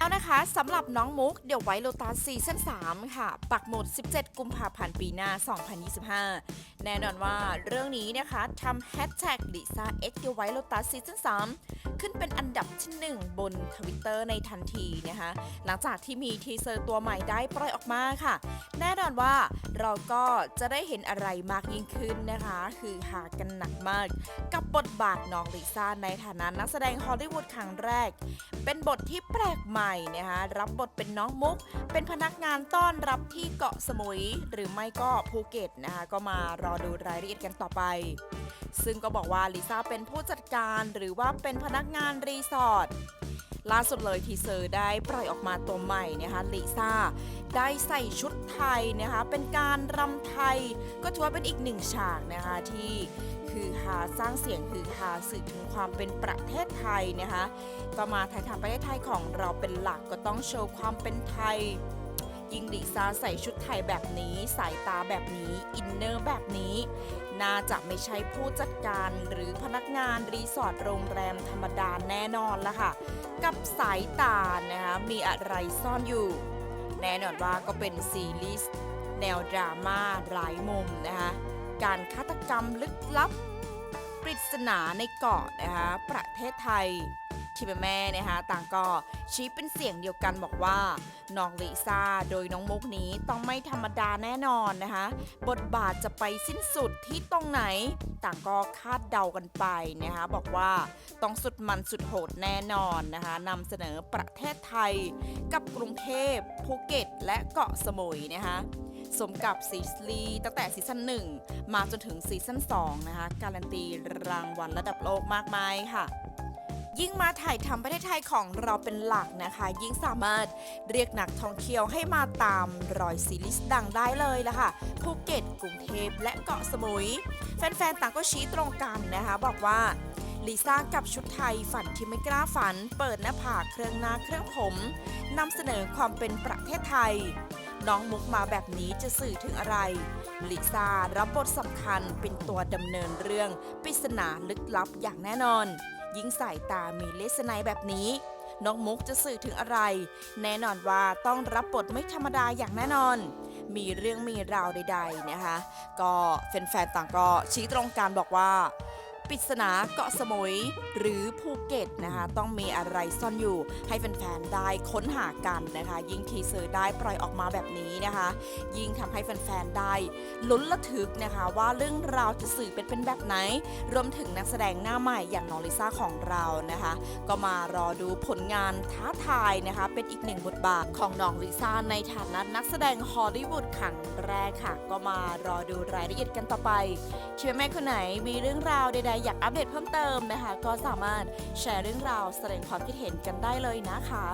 แล้วนะคะสำหรับน้องมุกเดี๋ยวไว้โลตัสซีซั่น3ค่ะ ปักหมุด17 กุมภาพันธ์ปีหน้า 2025 แน่นอนว่าเรื่องนี้นะคะทำแฮชแท็กลิซ่าเอ็กเดี๋ยวไว้โลตัสซีซั่น3ขึ้นเป็นอันดับที่ 1 บนทวิตเตอร์ในทันทีนะคะ หลังจากที่มีทีเซอร์ตัวใหม่ได้ปล่อยออกมาค่ะ แน่นอนว่าเราก็จะได้เห็นอะไรมากยิ่งขึ้นนะคะ คือหากันหนักมาก กับบทบาทน้องลิซ่าในฐานะนักแสดงฮอลลีวูดครั้งแรก เป็นบทที่แปลกใหม่นะคะรับบทเป็นน้องมุก เป็นพนักงานต้อนรับที่เกาะสมุย หรือไม่ก็ภูเก็ตนะคะก็มารอดูรายละเอียดกันต่อไป ซึ่งก็บอกว่าลิซ่าเป็นผู้จัดการหรือว่าเป็นพนักงานรีสอร์ท ล่าสุดเลยทีเซอร์ได้ปล่อยออกมาตัวใหม่นะคะลิซ่าได้ใส่ชุดไทยนะคะเป็นการรำไทย ก็ถือว่าเป็นอีกหนึ่งฉากนะคะที่คือฮาสร้างเสียงคือฮาสื่อถึงความเป็นประเทศไทยนะคะก็มาถ่ายทำประเทศไทยของเราเป็นหลักก็ต้องโชว์ความเป็นไทยยิ่งลิซ่าใส่ชุดไทยแบบนี้ สายตาแบบนี้ อินเนอร์แบบนี้ น่าจะไม่ใช่ผู้จัดการหรือพนักงานรีสอร์ทโรงแรมธรรมดาแน่นอนละค่ะ กับสายตานะคะมีอะไรซ่อนอยู่ แน่นอนว่าก็เป็นซีรีส์แนวดราม่าหลายมุมนะคะการฆาตกรรมลึกลับ ปริศนาในเกาะนะคะประเทศไทย ที่แม่นะคะต่างก็ชี้เป็นเสียงเดียวกันบอกว่าน้องลิซ่าโดยน้องมุกนี้ต้องไม่ธรรมดาแน่นอนนะคะ บทบาทจะไปสิ้นสุดที่ตรงไหน ต่างก็คาดเดากันไปนะคะบอกว่าต้องสุดมันสุดโหดแน่นอนนะคะนำเสนอประเทศไทย กับกรุงเทพภูเก็ต และเกาะสมุยนะคะสมกับซีรีส์ตั้งแต่ซีซั่น1 มาจนถึงซีซั่น2นะคะ การันตีรางวัลระดับโลกมากมายค่ะ ยิ่งมาถ่ายทำประเทศไทยของเราเป็นหลักนะคะ ยิ่งสามารถเรียกนักท่องเที่ยวให้มาตามรอยซีรีส์ดังได้เลยละค่ะภูเก็ตกรุงเทพและเกาะสมุย แฟนๆต่างก็ชี้ตรงกันนะคะ บอกว่าลิซ่ากับชุดไทยฝันที่ไม่กล้าฝัน เปิดหน้าผากเครื่องหน้าเครื่องผมนำเสนอความเป็นประเทศไทย น้องมุกมาแบบนี้จะสื่อถึงอะไรลิซ่ารับบทสำคัญเป็นตัวดำเนินเรื่องปริศนาลึกลับอย่างแน่นอน ยิ่งสายตามีเลสไนแบบนี้ น้องมุกจะสื่อถึงอะไร แน่นอนว่าต้องรับบทไม่ธรรมดาอย่างแน่นอน มีเรื่องมีราวใด ๆนะคะ ก็แฟนๆต่างก็ชี้ตรงกันบอกว่า ปริศนาเกาะสมุย หรือภูเก็ตนะคะ ต้องมีอะไรซ่อนอยู่ ให้แฟนๆได้ค้นหากันนะคะ ยิ่งทีเซอร์ได้ปล่อยออกมาแบบนี้นะคะ ยิ่งทำให้แฟนๆได้ลุ้นระทึกนะคะ ว่าเรื่องราวจะสื่อเป็นเป็นแบบไหน รวมถึงนักแสดงหน้าใหม่อย่างน้องลิซ่าของเรานะคะ ก็มารอดูผลงานท้าทายนะคะ เป็นอีกหนึ่งบทบาทของน้องลิซ่าในฐานะนักแสดงฮอลลีวูดครั้งแรกค่ะ ก็มารอดูรายละเอียดกันต่อไปเชื่อแม่คนไหนมีเรื่องราวใดๆอยากอัปเดตเพิ่มเติมนะคะ ก็สามารถแชร์เรื่องราวแสดงความคิดเห็นกันได้เลยนะคะ